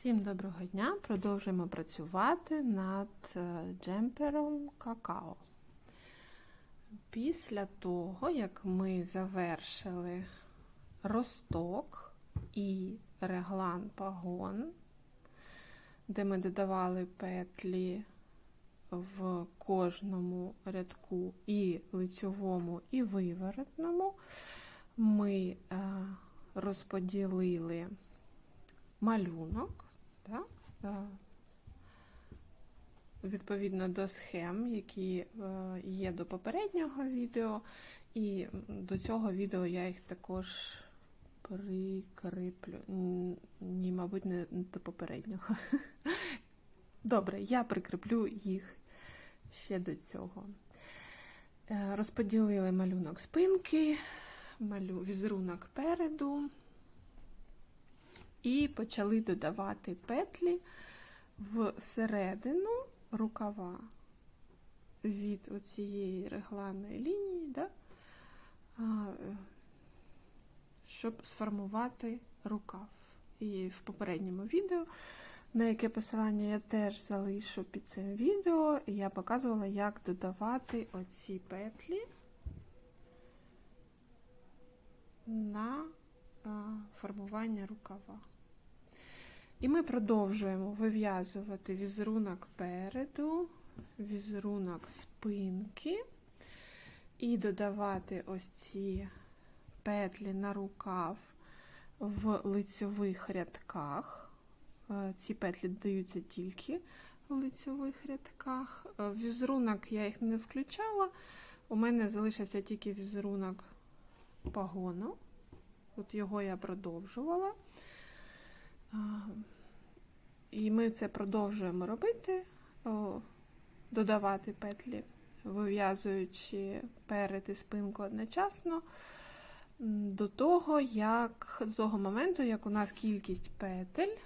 Всім доброго дня! Продовжуємо працювати над е, джемпером какао. Після того, як ми завершили росток і реглан пагон, де ми додавали петлі в кожному рядку і лицьовому, і виворотному, ми е, розподілили малюнок, так? відповідно до схем, які е, є до попереднього відео, і до цього відео я їх також прикріплю. Ні, мабуть, не до попереднього. Добре, я прикріплю їх ще до цього. Е, розподілили малюнок спинки, малю... візерунок переду. І почали додавати петлі в середину рукава від цієї регланної лінії, да? щоб сформувати рукав. І в попередньому відео, на яке посилання я теж залишу під цим відео, я показувала, як додавати оці петлі на формування рукава. І ми продовжуємо вив'язувати візерунок переду, візерунок спинки і додавати ось ці петлі на рукав в лицьових рядках. Е, ці петлі додаються тільки в лицьових рядках. Е, візерунок я їх не включала, у мене залишився тільки візерунок пагону. От його я продовжувала. І ми це продовжуємо робити, додавати петлі, вив'язуючи перед і спинку одночасно, до того, як, до того моменту, як у нас кількість петель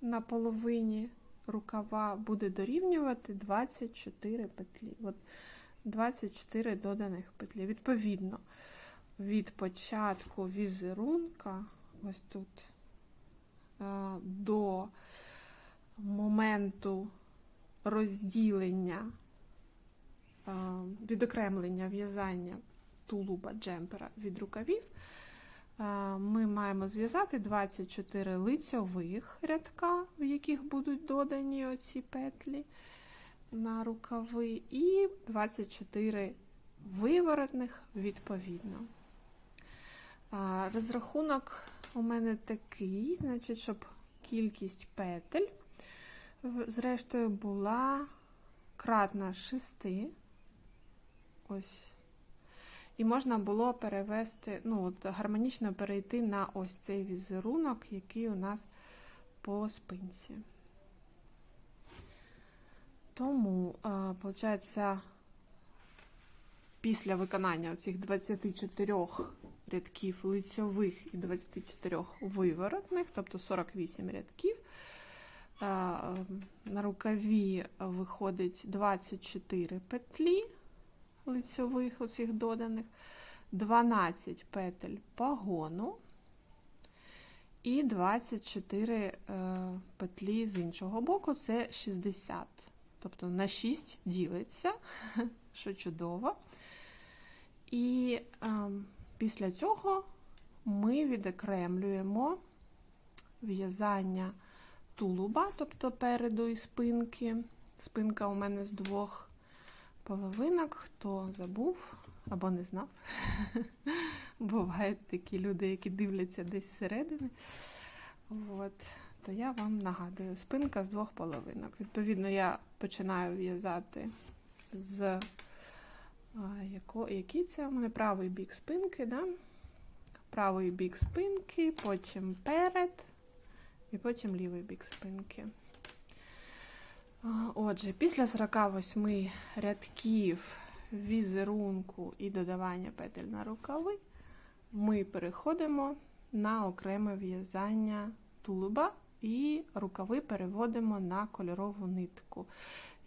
на половині рукава буде дорівнювати 24 петлі. От 24 доданих петлі. Відповідно, від початку візерунка, ось тут, до моменту розділення, відокремлення в'язання тулуба джемпера від рукавів, ми маємо зв'язати 24 лицьових рядка, в яких будуть додані оці петлі на рукави, і 24 виворотних відповідно. Розрахунок у мене такий, значить, щоб кількість петель, зрештою, була кратна 6. Ось. І можна було перевести, ну, от, гармонічно перейти на ось цей візерунок, який у нас по спинці. Тому, виходить, після виконання цих 24 рядків лицьових і 24 виворотних, тобто 48 рядків. На рукаві виходить 24 петлі лицьових, оцих доданих, 12 петель пагону і 24 е, петлі з іншого боку це 60. Тобто на 6 ділиться, що чудово. І ем, Після цього ми відокремлюємо в'язання тулуба, тобто переду і спинки. Спинка у мене з двох половинок, хто забув або не знав. Бувають такі люди, які дивляться десь зсередини. От. То я вам нагадую, спинка з двох половинок. Відповідно, я починаю в'язати з яко, який це у мене правий бік спинки, да? правий бік спинки, потім перед і потім лівий бік спинки. Отже, після 48 рядків візерунку і додавання петель на рукави, ми переходимо на окреме в'язання тулуба і рукави переводимо на кольорову нитку.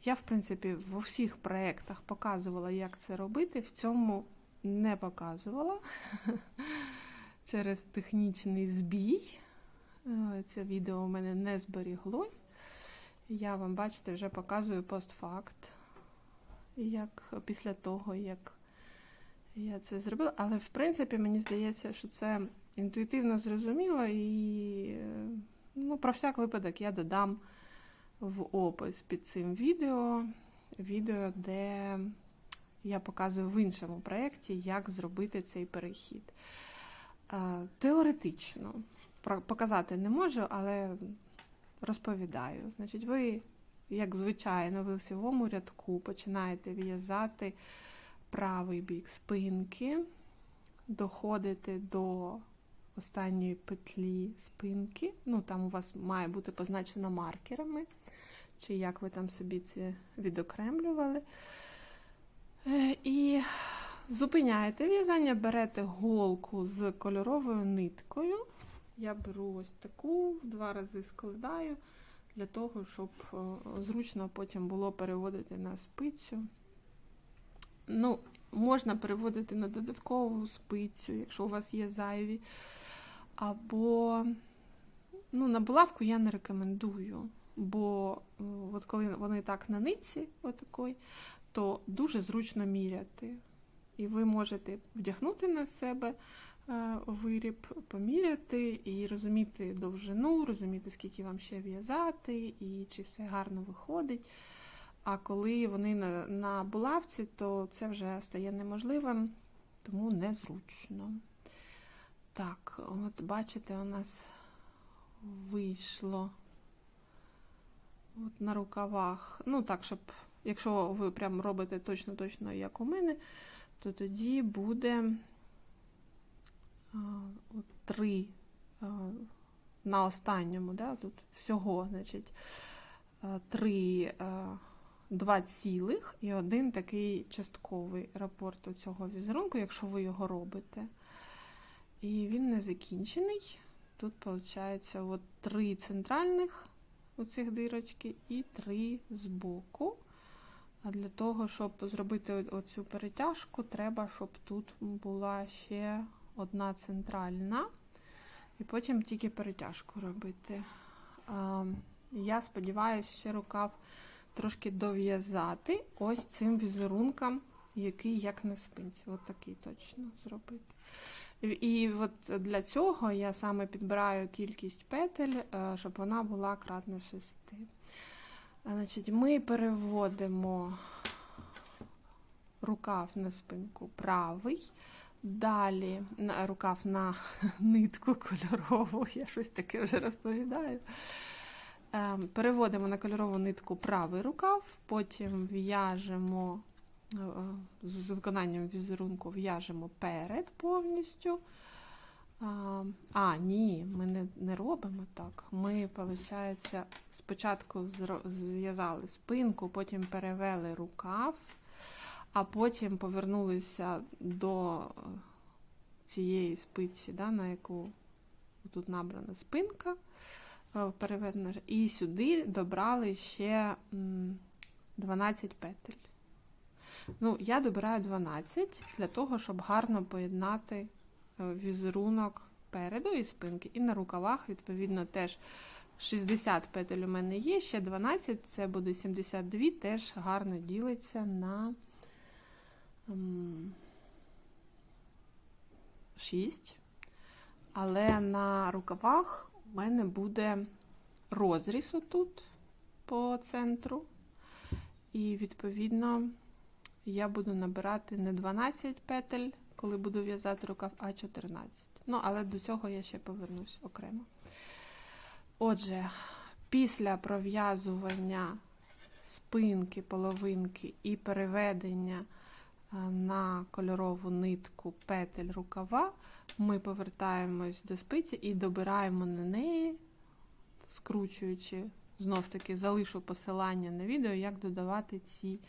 Я, в принципі, в усіх проєктах показувала, як це робити, в цьому не показувала через технічний збій. Е, Це відео у мене не зберіглось. Я вам, бачите, вже показую постфакт, як після того, як я це зробила. Але, в принципі, мені здається, що це інтуїтивно зрозуміло і е, ну, про всяк випадок я додам в опис під цим відео, відео, де я показую в іншому проєкті, як зробити цей перехід. Е, Теоретично показати не можу, але розповідаю. Значить, ви, як звичайно, в лицевому рядку починаєте в'язати правий бік спинки, доходите до останньої петлі спинки. Ну, там у вас має бути позначено маркерами, чи як ви там собі це відокремлювали. Е, І зупиняєте в'язання, берете голку з кольоровою ниткою. Я беру ось таку, в два рази складаю, для того, щоб е, зручно потім було переводити на спицю. Ну, можна переводити на додаткову спицю, якщо у вас є зайві. Або ну, на булавку я не рекомендую, бо е, от коли вони так на нитці, отакої, то дуже зручно міряти. І ви можете вдягнути на себе е, виріб, поміряти і розуміти довжину, розуміти, скільки вам ще в'язати, і чи все гарно виходить. А коли вони на, на булавці, то це вже стає неможливим, тому незручно. Так, от бачите, у нас вийшло от на рукавах. Ну, так, щоб, якщо ви прям робите точно-точно, як у мене, то тоді буде а, от три а, на останньому, да, тут всього, значить, а, три. А, Два цілих і один такий частковий рапорт у цього візерунку, якщо ви його робите. І він не закінчений. Тут, виходить, от три центральних оцих дирочки і три збоку. А для того, щоб зробити оцю перетяжку, треба, щоб тут була ще одна центральна, і потім тільки перетяжку робити. Я сподіваюся, ще рукав трошки дов'язати ось цим візерунком, який як на спинці. От такий точно зробити. І от для цього я саме підбираю кількість петель, е, щоб вона була кратна 6. Значить, Ми переводимо рукав на спинку правий, далі рукав на нитку кольорову, я щось таке вже розповідаю. Переводимо на кольорову нитку правий рукав, потім в'яжемо з виконанням візерунку в'яжемо перед повністю. А, ні, ми не не робимо так. Ми, виходить, спочатку зв'язали спинку, потім перевели рукав, а потім повернулися до цієї спиці, да, на яку тут набрана спинка. Переведено, і сюди добрали ще 12 петель. Ну, Я добираю 12 для того, щоб гарно поєднати візерунок переду і спинки. І на рукавах, відповідно, теж 60 петель у мене є, ще 12, це буде 72, теж гарно ділиться на 6. Але на рукавах у мене буде розріз отут по центру. І, відповідно, я буду набирати не 12 петель, коли буду в'язати рукав, а 14. Ну, але до цього я ще повернусь окремо. Отже, після пров'язування спинки, половинки і переведення на кольорову нитку петель рукава, ми повертаємось до спиці і добираємо на неї, скручуючи, знов-таки залишу посилання на відео, як додавати ці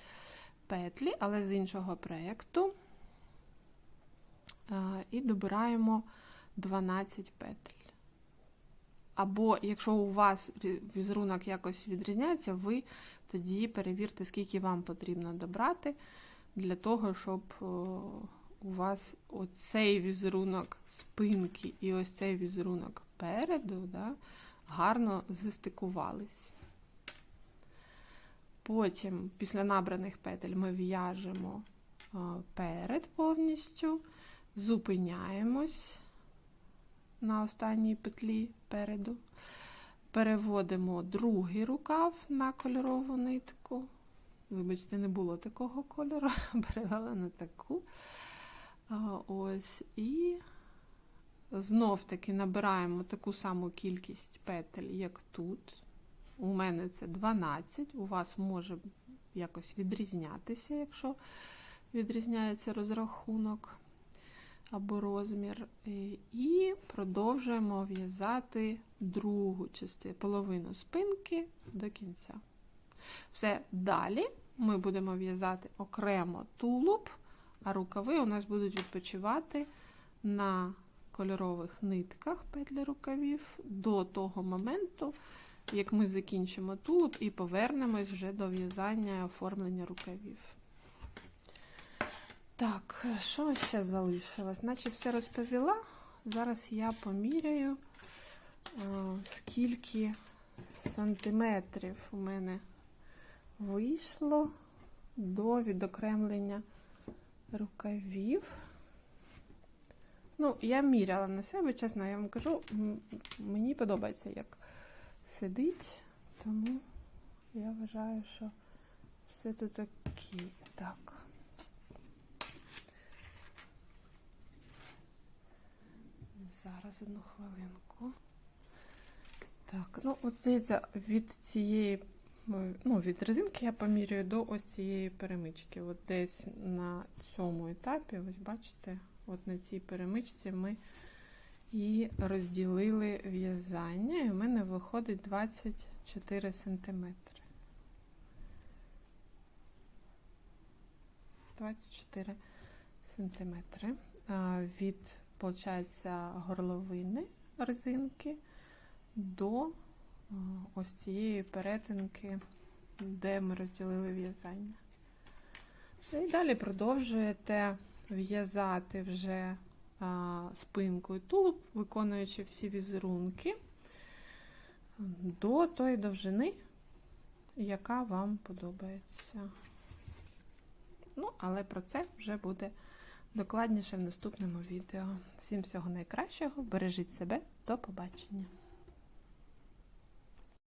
петлі, але з іншого проєкту. І добираємо 12 петель. Або, якщо у вас візерунок якось відрізняється, ви тоді перевірте, скільки вам потрібно добрати, для того, щоб у вас оцей візерунок спинки і ось цей візерунок переду да, гарно застикувались. Потім, після набраних петель, ми в'яжемо перед повністю, зупиняємось на останній петлі переду, переводимо другий рукав на кольорову нитку. Вибачте, не було такого кольору, перевела на таку. Ось, і знов таки набираємо таку саму кількість петель, як тут. У мене це 12, у вас може якось відрізнятися, якщо відрізняється розрахунок або розмір. І- продовжуємо в'язати другу частину, половину спинки до кінця. Все далі ми будемо в'язати окремо тулуб, а рукави у нас будуть відпочивати на кольорових нитках петлі рукавів до того моменту, як ми закінчимо тулуб і повернемось вже до в'язання оформлення рукавів. Так, що ще залишилось? Наче все розповіла. Зараз я поміряю, е, скільки сантиметрів у мене вийшло до відокремлення рукавів. Ну, я міряла на себе, чесно, я вам кажу, мені подобається, як сидить, тому я вважаю, що все тут окей. Так. Зараз одну хвилинку. Так, ну от здається, від цієї, ну, від резинки я помірюю до ось цієї перемички. От десь на цьому етапі, ось бачите, от на цій перемичці ми і розділили в'язання, і в мене виходить 24 сантиметри. 24 сантиметри. Від, виходить, горловини резинки до ось цієї перетинки, де ми розділили в'язання. І далі продовжуєте в'язати вже спинку і тулуб, виконуючи всі візерунки до тої довжини, яка вам подобається. Ну, але про це вже буде докладніше в наступному відео. Всім всього найкращого, бережіть себе, до побачення!